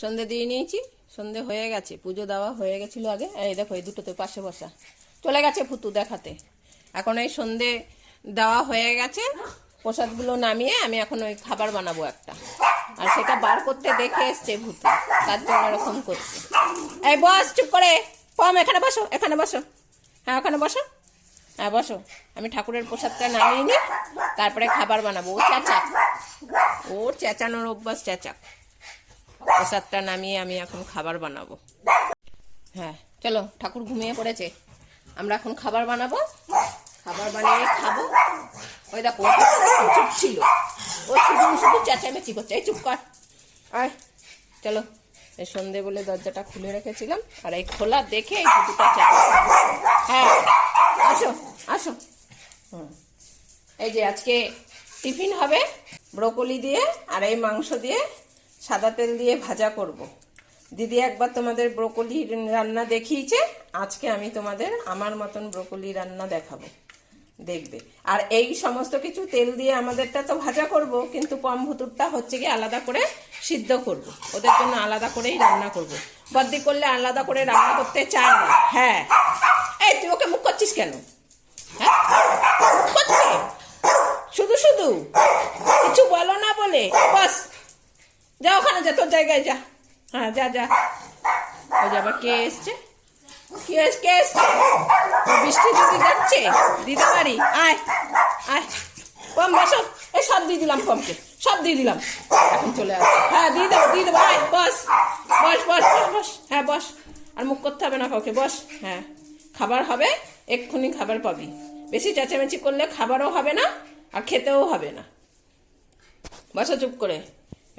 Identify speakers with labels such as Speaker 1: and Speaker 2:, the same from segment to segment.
Speaker 1: সন্ধে দিয়ে নিয়েছি, সন্ধে হয়ে গেছে, পুজো দেওয়া হয়ে গেছিল আগে। এই দেখো, এই দুটোতে পাশে বসা। চলে গেছে ফুতু দেখাতে। এখন এই সন্ধে দেওয়া হয়ে গেছে, প্রসাদগুলো নামিয়ে আমি এখন ওই খাবার বানাবো একটা। আর সেটা বার করতে দেখে এসছে ভূতু তার জন্য এরকম করছে। এই বস, চুপ করে। পম, এখানে বসো এখানে বসো। হ্যাঁ ওখানে বসো। হ্যাঁ বসো। আমি ঠাকুরের প্রসাদটা নামিয়ে নিই, তারপরে খাবার বানাবো। ও চেঁচাক। ওর চেঁচানোর অভ্যাস চেঁচাক। প্রসাদটা নামিয়ে আমি এখন খাবার বানাবো। হ্যাঁ চলো, ঠাকুর ঘুমিয়ে পড়েছে। আমরা এখন খাবার বানাবো। খাবার বানিয়ে খাব। ওই দেখো চুপ ছিল। ও শুধু শুধু চেঁচামেচি করছে। এই চুপ কর। আয়। চলো, এই সন্ধে বলে দরজাটা খুলে রেখেছিলাম। আর এই খোলা দেখে এই দুটোটা হ্যাঁ আসো আসো। এই যে আজকে টিফিন হবে, ব্রোকলি দিয়ে আর এই মাংস দিয়ে। সাদা তেল দিয়ে ভাজা করব। দিদি একবার তোমাদের ব্রোকলি রান্না দেখিয়েছে, আজকে আমি তোমাদের আমার মতন ব্রোকলি রান্না দেখাবো। দেখবে। আর এই সমস্ত কিছু তেল দিয়ে আমাদেরটা তো ভাজা করব, কিন্তু পম ভুতুরটা হচ্ছে কি আলাদা করে সিদ্ধ করব। ওদের জন্য আলাদা করেই রান্না করব। বদ্দি করলে আলাদা করে রান্না করতে চায় না। হ্যাঁ। এই, তুই ওকে মুখ করছিস কেন? হ্যাঁ? শুধু শুধু? কিছু বলো না বলে, বাস। যা ওখানে যা, তোর জায়গায় যা। হ্যাঁ যা যা। ওই যে আবার কে এসছে? কে কে এসছে? বৃষ্টি যদি যাচ্ছে দিতে পারি আয় আয়। কম বসো এই সব দিয়ে দিলাম কমকে সব দিয়ে দিলাম। এখন চলে আসো হ্যাঁ দিয়ে দেবো দিয়ে দেবো। আয়, বস। বস বস বস বস। হ্যাঁ বস। আর মুখ করতে হবে না কাউকে। বস হ্যাঁ। খাবার হবে, এক্ষুনি খাবার পাবি। বেশি চেঁচামেচি করলে খাবারও হবে না আর খেতেও হবে না। বসো চুপ করে।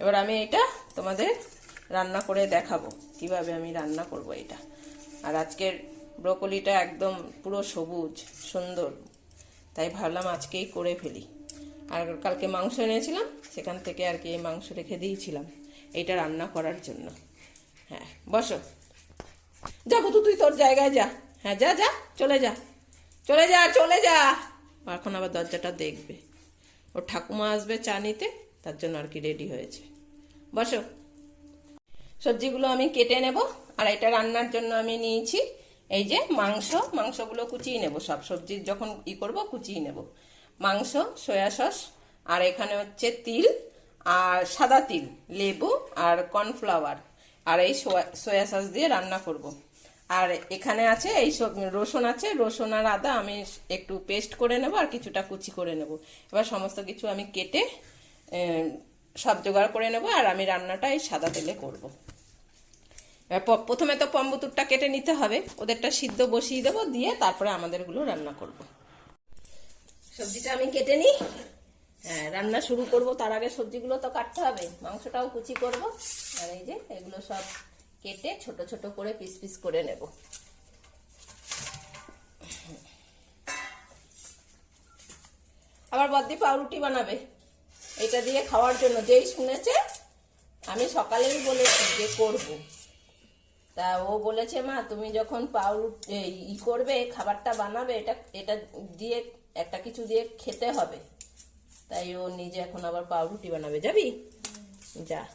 Speaker 1: এবার আমি এটা তোমাদের রান্না করে দেখাবো, কীভাবে আমি রান্না করব এটা। আর আজকের ব্রোকলিটা একদম পুরো সবুজ, সুন্দর, তাই ভাবলাম আজকেই করে ফেলি। আর কালকে মাংস এনেছিলাম, সেখান থেকে আর কি এই মাংস রেখে দিয়েছিলাম, এইটা রান্না করার জন্য। হ্যাঁ বসো। যাব তো তুই তোর জায়গায় যা। হ্যাঁ যা যা, চলে যা। চলে যা চলে যা। এখন আবার দরজাটা দেখবে। ওর ঠাকুমা আসবে চা নিতে। তার জন্য আর কি রেডি হয়েছে। বসো। সবজিগুলো আমি কেটে নেব আর এটা রান্নার জন্য আমি নিয়েছি। এই যে মাংস, মাংসগুলো কুচিয়ে নেব সব। সবজি যখন ই করব কুচিয়ে নেব। মাংস, সয়া সস আর এখানে হচ্ছে তিল আর সাদা তিল, লেবু আর কর্নফ্লাওয়ার আর এই সোয়া- সস দিয়ে রান্না করব। আর এখানে আছে এই সব রসুন আছে। রসুন আর আদা আমি একটু পেস্ট করে নেব আর কিছুটা কুচি করে নেব। এবার সমস্ত কিছু আমি কেটে সব জোগাড় করে নেব আর আমি রান্নাটা এই সাদা তেলে করব। প্রথমে তো পম্বুতুরটা কেটে নিতে হবে, ওদেরটা সিদ্ধ বসিয়ে দেবো, দিয়ে তারপরে আমাদেরগুলো রান্না করব। সবজিটা আমি কেটে নিই। হ্যাঁ রান্না শুরু করব, তার আগে সবজিগুলো তো কাটতে হবে, মাংসটাও কুচি করব। আর এই যে, এগুলো সব কেটে ছোট ছোট করে পিস পিস করে নেব। আবার বদ্দি পাউরুটি বানাবে। এটা দিয়ে খাওয়ার জন্য, যেই শুনেছে, আমি সকালেই বলেছি যে করব। তা ও বলেছে, মা, তুমি যখন পাউরুটি ই করবে, খাবারটা বানাবে, এটা এটা দিয়ে একটা কিছু দিয়ে খেতে হবে। তাই ও নিজে এখন আবার পাউরুটি বানাবে, যাবি? যা।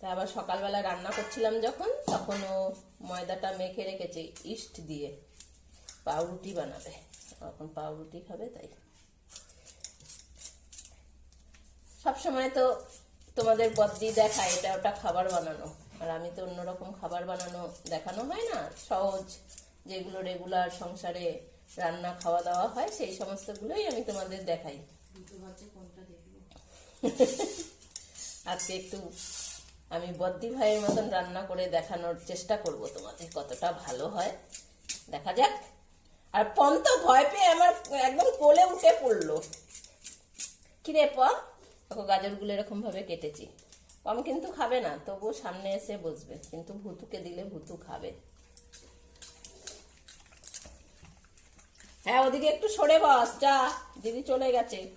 Speaker 1: তা আবার সকালবেলা রান্না করছিলাম যখন, তখন ও ময়দাটা মেখে রেখেছে, ইস্ট দিয়ে পাউরুটি বানাবে। এখন পাউরুটি খাবে, তাই। সবসময় তো তোমাদের বদ্দি দেখায় এটা ওটা খাবার বানানো। আর আমি তো অন্যরকম খাবার বানানো দেখানো হয় না। সহজ যেগুলো রেগুলার সংসারে রান্না খাওয়া দাওয়া হয় সেই সমস্তগুলোই আমি তোমাদের দেখাই। আজকে একটু আমি বদ্দি ভাইয়ের মতন রান্না করে দেখানোর চেষ্টা করব তোমাদের কতটা ভালো হয়। দেখা যাক। আর পম তো ভয় পেয়ে আমার একদম কোলে উঠে পড়ল। কিরে পম দেখো, গাজরগুলো এরকম ভাবে কেটেছি। পম কিন্তু খাবে না, তবুও সামনে এসে বসবে। কিন্তু ভুতুকে দিলে ভুতু খাবে। হ্যাঁ ওদিকে একটু সরে বস, যা। দিদি চলে গেছে।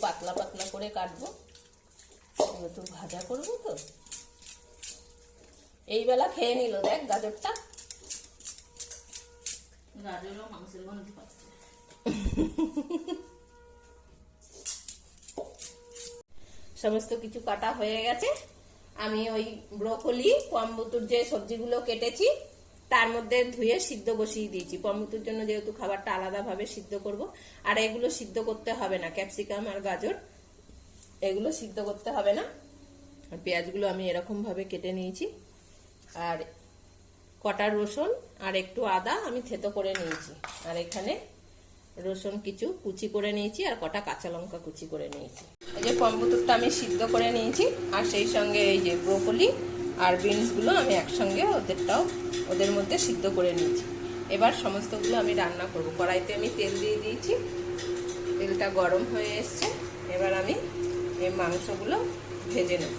Speaker 1: পাতলা পাতলা করে কাটবো। ভাজা করব তো। এই বেলা খেয়ে নিল দেখ গাজরটা।
Speaker 2: গাজরও মাংসের গন্ধ পাচ্ছে।
Speaker 1: সমস্ত কিছু কাটা হয়ে গেছে। আমি ওই ব্রোকলি পম্বুতুর যে সবজিগুলো কেটেছি তার মধ্যে ধুয়ে সিদ্ধ বসিয়ে দিয়েছি। পম্বুতুর জন্য যেহেতু খাবারটা আলাদাভাবে সিদ্ধ করব আর এগুলো সিদ্ধ করতে হবে না। ক্যাপসিকাম আর গাজর এগুলো সিদ্ধ করতে হবে না। আর পেঁয়াজগুলো আমি এরকম ভাবে কেটে নিয়েছি। আর কটা রসুন আর একটু আদা আমি থেতো করে নিয়েছি। আর এখানে রসুন কিছু কুচি করে নিয়েছি আর কটা কাঁচা লঙ্কা কুচি করে নিয়েছি। এই যে পম্বুতুরটা আমি সিদ্ধ করে নিয়েছি আর সেই সঙ্গে এই যে ব্রোকলি আর বিনসগুলো আমি একসঙ্গে ওদেরটাও ওদের মধ্যে সিদ্ধ করে নিয়েছি। এবার সমস্তগুলো আমি রান্না করব। কড়াইতে আমি তেল দিয়ে দিয়েছি। তেলটা গরম হয়ে এসছে। এবার আমি এই মাংসগুলো ভেজে নেব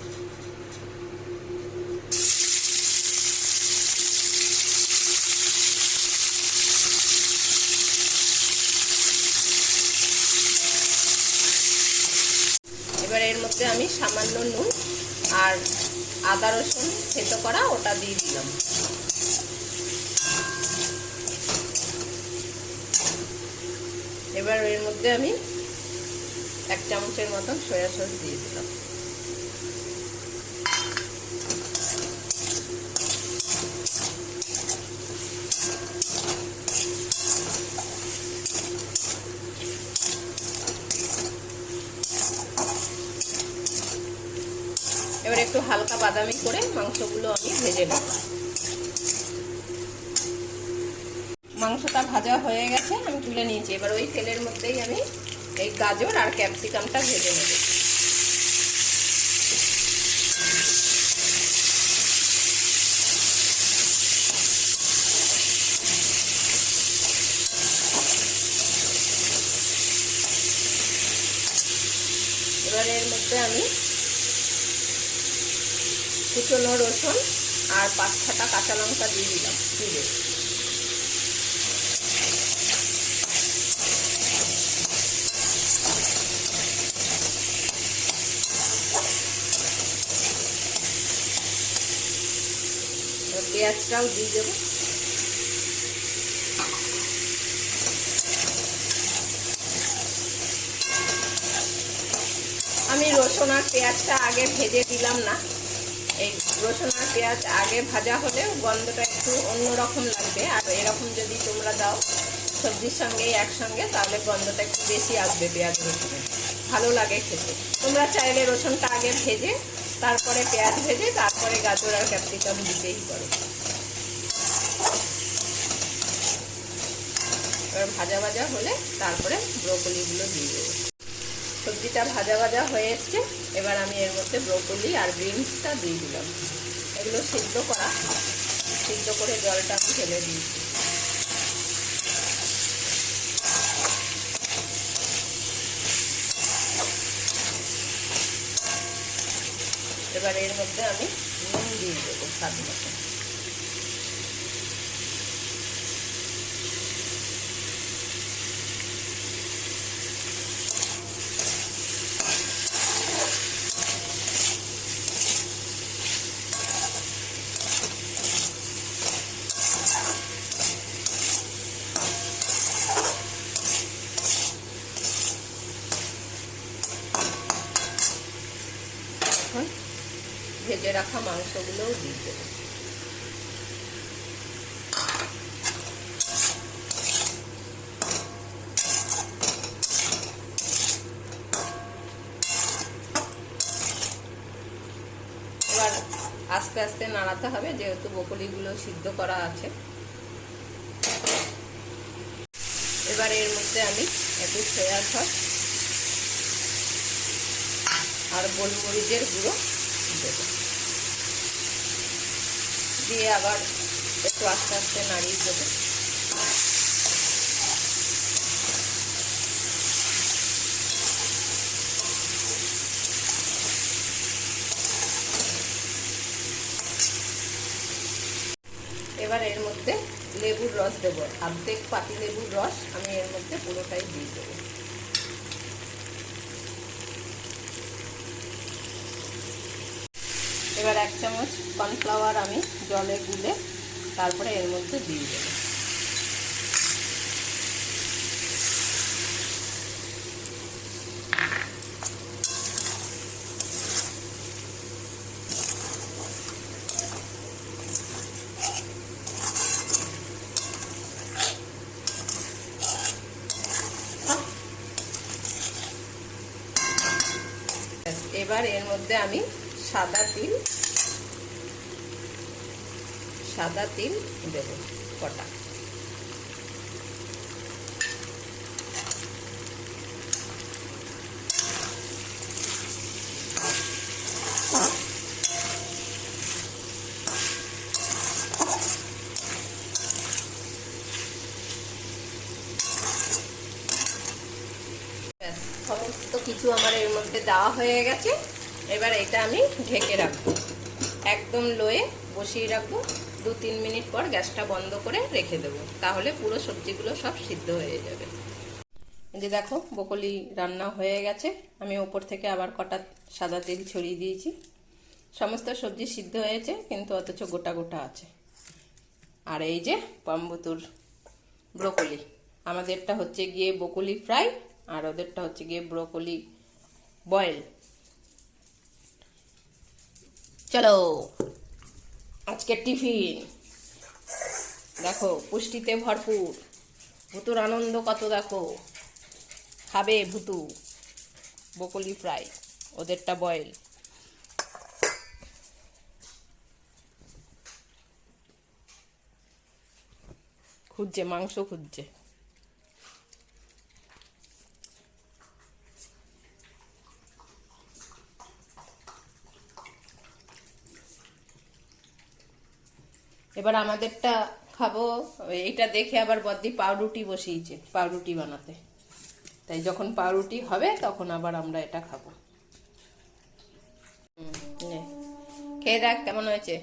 Speaker 1: এবার এর মধ্যে আমি সামান্য নুন আর আদা রসুন থেতো করা ওটা দিয়ে দিলাম। এবার এর মধ্যে আমি এক চামচের মতন সয়া সস দিয়ে দিলাম। একটু হালকা বাদামি করে মাংসগুলো আমি ভেজে নেব। মাংসটা ভাজা হয়ে গেছে, আমি তুলে নিয়েছি। এবার ওই তেলের মধ্যেই আমি এই গাজর আর ক্যাপসিকামটা ভেজে নেব। এবার এর মধ্যে আমি কুচনো রসুন আর পাঁচ ছটা কাঁচা লঙ্কা দিয়ে দিলাম, দিয়ে পেঁয়াজটাও দিয়ে দেবো। আমি রসুন আর পেঁয়াজটা আগে ভেজে দিলাম না। এই রসুন আর পেঁয়াজ আগে ভাজা হলে গন্ধটা একটু অন্যরকম লাগবে। আর এরকম যদি তোমরা দাও সবজির সঙ্গে একসঙ্গে, তাহলে গন্ধটা একটু বেশি আসবে পেঁয়াজ রসুনের। ভালো লাগে খেতে। তোমরা চাইলে রসুনটা আগে ভেজে, তারপরে পেঁয়াজ ভেজে, তারপরে গাজর আর ক্যাপসিকাম দিতেই করো এবার ভাজা ভাজা হলে তারপরে ব্রোকলিগুলো দিয়ে দেবো। সবজিটা ভাজা ভাজা হয়ে এসছে। এবার আমি এর মধ্যে ব্রোকলি আর বিনসটা দিয়ে দিলাম। এগুলো সিদ্ধ করা। সিদ্ধ করে জলটা আমি ফেলে দিয়েছি। এবার এর মধ্যে আমি নুন দিয়ে দেবো স্বাদ মতো। রাখা মাংসগুলোও দিয়ে দেবো। এবার আস্তে আস্তে নাড়াতে হবে, যেহেতু বকলিগুলো সিদ্ধ করা আছে। এবার এর মধ্যে আমি একটু সয়া সস আর গোলমরিচের গুঁড়ো দেব। দিয়ে আবার একটু আস্তে আস্তে নাড়িয়ে দেবো। এবার এর মধ্যে লেবুর রস দেবো। অর্ধেক পাতি লেবুর রস আমি এর মধ্যে পুরোটাই দিয়ে দেবো। এবার এক চামচ কর্নফ্লাওয়ার আমি জলে গুলে তারপরে এর মধ্যে দিয়ে দেব। এবার এর মধ্যে আমি সাদা তিল সাদা তিল দেব কটা। সমস্ত কিছু আমার এর মধ্যে দেওয়া হয়ে গেছে। এবার এটা আমি ঢেকে রাখব। একদম লোয়ে বসিয়ে রাখব। দু তিন মিনিট পর গ্যাসটা বন্ধ করে রেখে দেবো। তাহলে পুরো সবজিগুলো সব সিদ্ধ হয়ে যাবে। যে দেখো, বকলি রান্না হয়ে গেছে। আমি ওপর থেকে আবার কটা সাদা তেল ছড়িয়ে দিয়েছি। সমস্ত সবজি সিদ্ধ হয়েছে, কিন্তু অথচ গোটা গোটা আছে। আর এই যে পাম্বুতুর ব্রোকলি। আমাদেরটা হচ্ছে গিয়ে বকুলি ফ্রাই, আর ওদেরটা হচ্ছে গিয়ে ব্রোকলি বয়েল। চলো। আজকে টিফিন। দেখো, পুষ্টিতে ভরপুর। ভুতুর আনন্দ কত দেখো। খাবে ভুতু। Bakuli fry, ওদেরটা boil. খুঁজছে, মাংস খুঁজছে। এবার আমাদেরটা খাব। এইটা দেখে আবার বদ্দি পাউরুটি বসিয়েছে, পাউরুটি বানাতে। তাই যখন পাউরুটি হবে, তখন আবার আমরা এটা খাব। খেয়ে দেখ কেমন হয়েছে।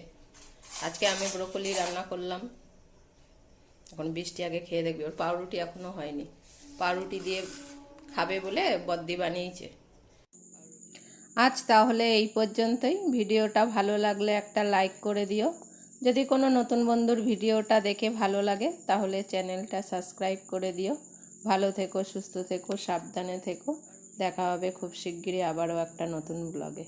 Speaker 1: আজকে আমি ব্রোকলি রান্না করলাম। এখন বৃষ্টি আগে খেয়ে দেখবি। ওর পাউরুটি এখনও হয়নি। পাউরুটি দিয়ে খাবে বলে বদ্দি বানিয়েছে। আজ তাহলে এই পর্যন্তই। ভিডিওটা ভালো লাগলে একটা লাইক করে দিও। যদি কোনো নতুন বন্ধুর ভিডিওটা দেখে ভালো লাগে, তাহলে চ্যানেলটা সাবস্ক্রাইব করে দিও। ভালো থেকো, সুস্থ থেকো, সাবধানে থেকো। দেখা হবে খুব শিগগিরই আবারও একটা নতুন ব্লগে।